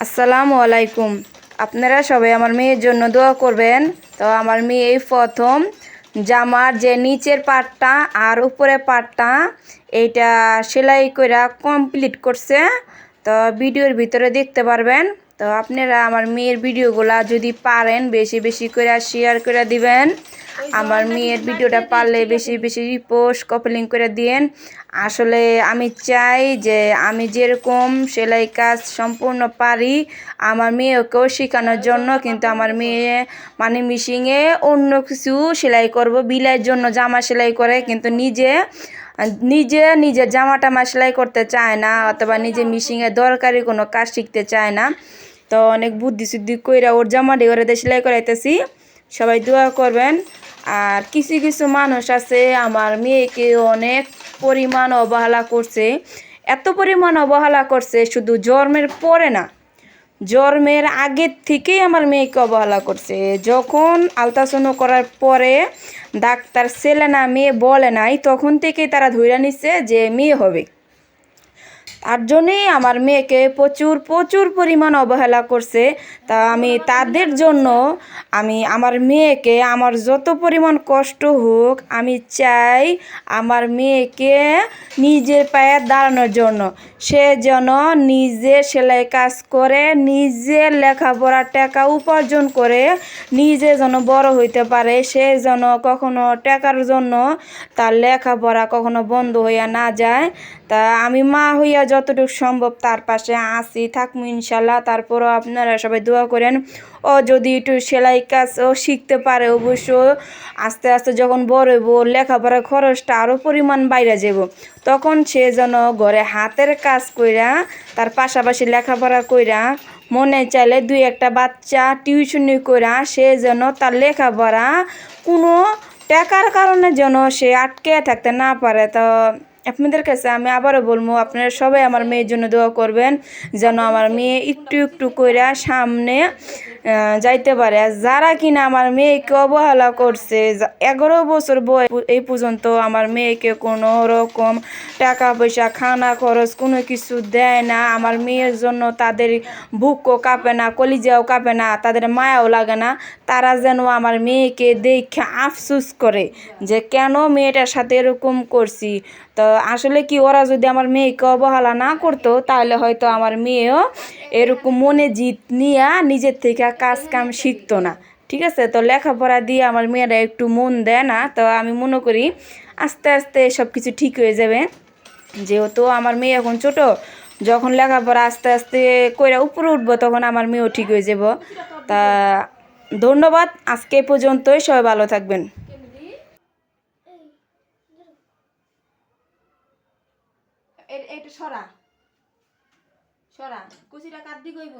আসসালামু আলাইকুম। আপনারা সবাই আমার মেয়ের জন্য দোয়া করবেন। তো আমার মেয়ে এই প্রথম। জামার যে নিচের পাটটা আর উপরে পাটটা, এইটা সেলাই করে কমপ্লিট করছে। তো ভিডিওর ভিতরে দেখতে পারবেন। তো আপনারা আমার মেয়ের ভিডিওগুলা যদি পারেন বেশি বেশি করে শেয়ার করে দিবেন। আমার মেয়ের ভিডিওটা পারলে বেশি বেশি রিপোস্ট কপলিং করে দিয়েন। আসলে আমি চাই যে আমি যেরকম সেলাই কাজ সম্পূর্ণ পারি আমার মেয়েকেও শেখানোর জন্য কিন্তু আমার মেয়ে মানে মিশিংয়ে অন্য কিছু সেলাই করব বিলাইয়ের জন্য জামা সেলাই করে কিন্তু নিজে নিজে নিজের জামা টামা সেলাই করতে চায় না অথবা নিজে মিশিংয়ে দরকারি কোনো কাজ শিখতে চায় না। তো অনেক বুদ্ধি সুদ্ধি কইরা ওর করে দিয়ে সেলাই করাইতেছি। সবাই দোয়া করবেন। আর কিছু কিছু মানুষ আছে, আমার মেয়েকে অনেক পরিমাণ অবহেলা করছে। এত পরিমাণ অবহেলা করছে, শুধু জন্মের পরে না, জন্মের আগের থেকেই আমার মেয়েকে অবহেলা করছে। যখন আলট্রাসাউন্ড করার পরে ডাক্তার ছেলে না, মেয়ে বলে নাই, তখন থেকেই তারা ধরে নিচ্ছে যে মেয়ে হবে। তার জন্যেই আমার মেয়েকে প্রচুর প্রচুর পরিমাণ অবহেলা করছে। তা আমি তাদের জন্য আমি আমার মেয়েকে আমার যত পরিমাণ কষ্ট হোক, আমি চাই আমার মেয়েকে নিজের পায়ে দাঁড়ানোর জন্য। সে যেন নিজে সেলাই কাজ করে, নিজে লেখাপড়ার টাকা উপার্জন করে, নিজে যেন বড় হইতে পারে। সে যেন কখনো টাকার জন্য তার লেখাপড়া কখনো বন্ধ হইয়া না যায়। তা আমি মা হইয়া যতটুকু সম্ভব তার পাশে আসি থাকব ইনশাল্লাহ। তারপরও আপনারা সবাই দোয়া করেন। ও যদি একটু সেলাই কাজ ও শিখতে পারে অবশ্য আস্তে আস্তে যখন বড় হইব লেখাপড়ার খরচটা আরও পরিমাণ বাইরে যাব। তখন সে যেন ঘরে হাতের কাজ কইরা, তার পাশাপাশি লেখাপড়া কইরা, মনে চাইলে দুই একটা বাচ্চা টিউশনি কইরা, সে যেন তার লেখাপড়া কোনো টাকার কারণে যেন সে আটকে থাকতে না পারে। তো আপনাদের কাছে আমি আবারও বলব, আপনারা সবাই আমার মেয়ের জন্য দোয়া করবেন, যেন আমার মেয়ে একটু একটু কইরা সামনে যাইতে পারে। আর যারা কিনা আমার মেয়েকে অবহেলা করছে এগারো বছর বয়স এই পর্যন্ত আমার মেয়েকে কোনো রকম টাকা পয়সা, খানা খরচ কোনো কিছু দেয় না। আমার মেয়ের জন্য তাদের বুকও কাঁপে না, কলিজাও কাঁপে না, তাদের মায়াও লাগে না। তারা যেন আমার মেয়েকে দেখে আফসুস করে যে, কেন মেয়েটার সাথে এরকম করছি? তো আসলে কি ওরা যদি আমার মেয়েকে অবহেলা না করতো, তাহলে হয়তো আমার মেয়েও এরকম মনে জিত নিয়ে নিজের থেকে কাজ কাম শিখতো না। ঠিক আছে? তো লেখাপড়া দিয়ে আমার মেয়েরা একটু মন দেয় না, তো আমি মনে করি আস্তে আস্তে সব কিছু ঠিক হয়ে যাবে। যেহেতু আমার মেয়ে এখন ছোট, যখন লেখাপড়া আস্তে আস্তে কইরা উপরে উঠবো তখন আমার মেয়েও ঠিক হয়ে যাব। তা ধন্যবাদ, আজকে পর্যন্তই, সবাই ভালো থাকবেন। সরা। সরা কুচিটা কার দিকে হইব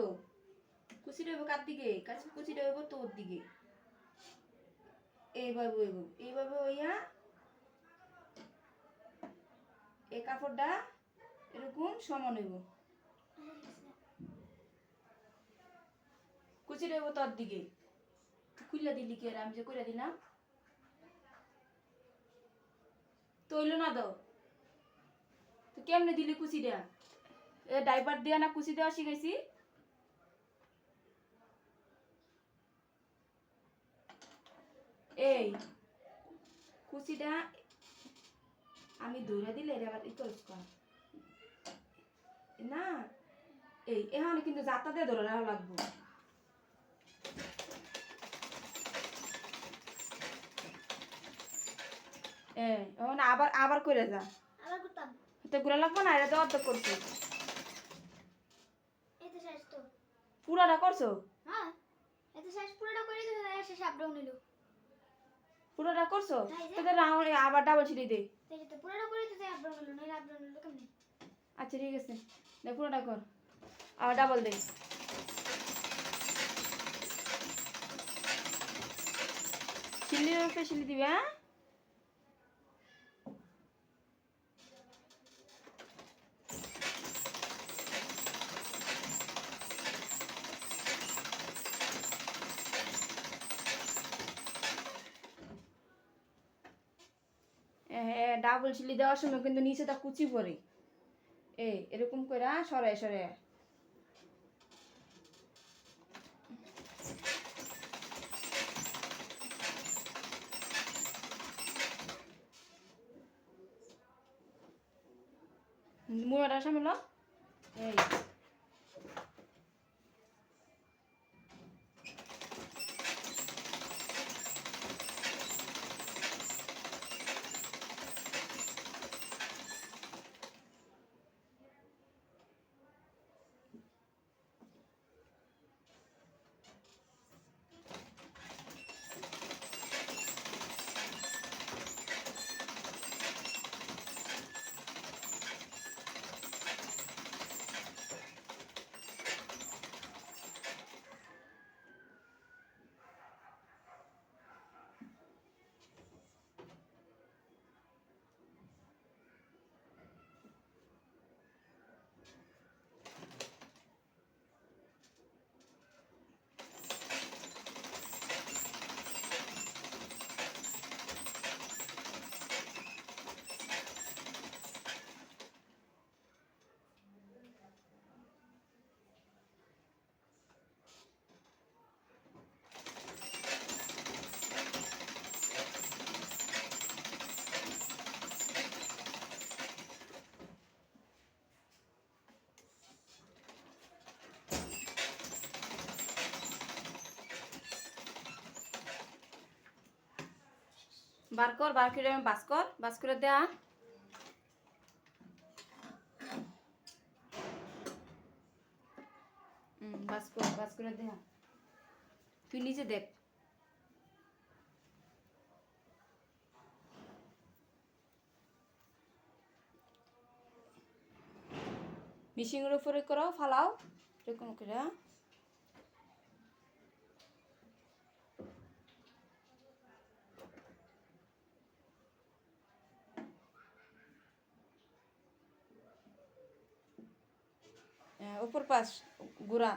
কুচিটা হইব কার দিকে? কুচিটা হইব তোর দিকে। এইভাবে হইব। এইভাবে হইয়া এই কাপড়টা এরকম সমান হইব। কুচিটা হইব তোর দিকে। খুললা দিলি কে আমি যে কইরা দিলাম। তৈল না দাও তো কেমনে দিলি কুচি দেয়া এ ডাইপার দেয়া না কুচি দেওয়া শিখাইছি? এই কুচিটা আমি দৌড়া দিলে এটা আবার ইতলস কর। না এই এখানে কিন্তু যাতাতে ধরে রাখা লাগবো। এখন আবার আবার করে যা। তো গুলা লাগবে না এটা তো অর্ধেক করছ। পুরাটা করছ? হ্যাঁ এতে শেষ পুরোটা করে দিতে শেষ আপডাউন নিল। পুরোটা করছ? তাহলে তোদের রাউন্ড আবার ডাবল ছিটি দে আচ্ছা ঠিক আছে। দেখ পুরোটা কর। আবার ডাবল দে চিলি উপরে চিল্লি দিবি হ্যাঁ? হ্যাঁ ডাবল সিলি দেওয়ার সময় কিন্তু নিচে তা কুচি পরে। এই, এরকম করে সরায় সরায়। মুড়াটা সামলো। এই। বার কর, বার করে বাস কর, বাস করে দেয়া বাস কর, বাস করে দেয়া তুই নিজে দেখ। মিশিংয়ের উপরে করো ফালাও, এরকম করে হ্যাঁ, উপর পাশ গুড়া